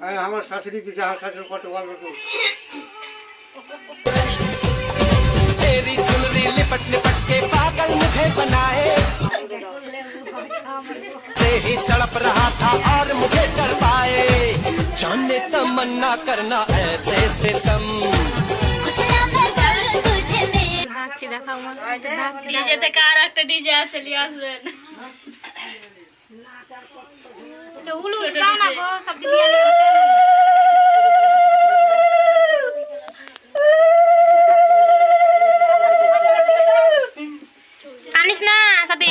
হ্যাঁ আমার শাশুড়ি দিছে আমার শাশুড়ি কত বলবো তো तेरी चुनरी लिपट लिपट के पागल मुझे बनाए से ही तड़प रहा था और मुझे कर पाए जाने तमन्ना करना ऐसे सितम कुछ ना मैं करूं तुझे मेरे ঢাকটি দেখাও মা ঢাকটি ডিজে থেকে আর একটা ডিজে আছে নিয়ে আসবেন উলু দাও না গো সব দিয়ে কানিস না সাথে।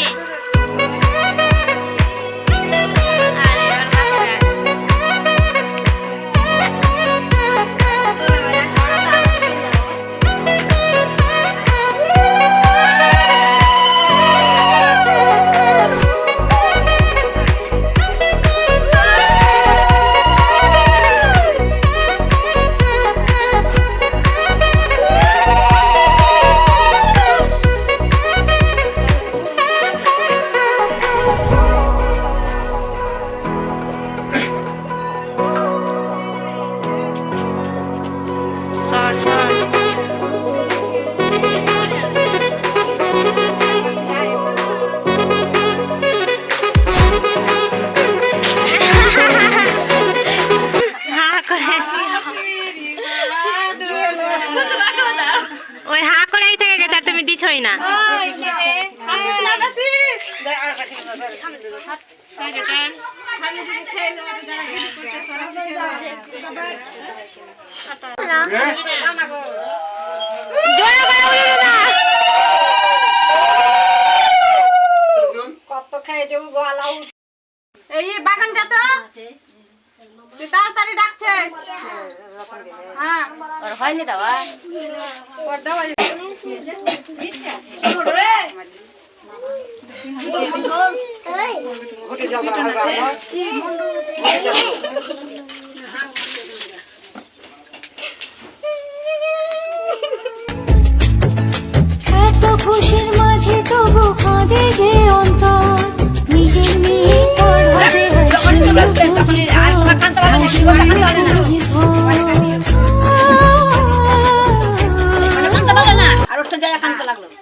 তুমি না। করে উলু উলু এই বাগানটা তো তাড়াতাড়ি ডাকছে হ্যাঁ হয়নি দাওয়া ওর দেওয়া এত খুশির মাঝে তবু কাঁদে যে la.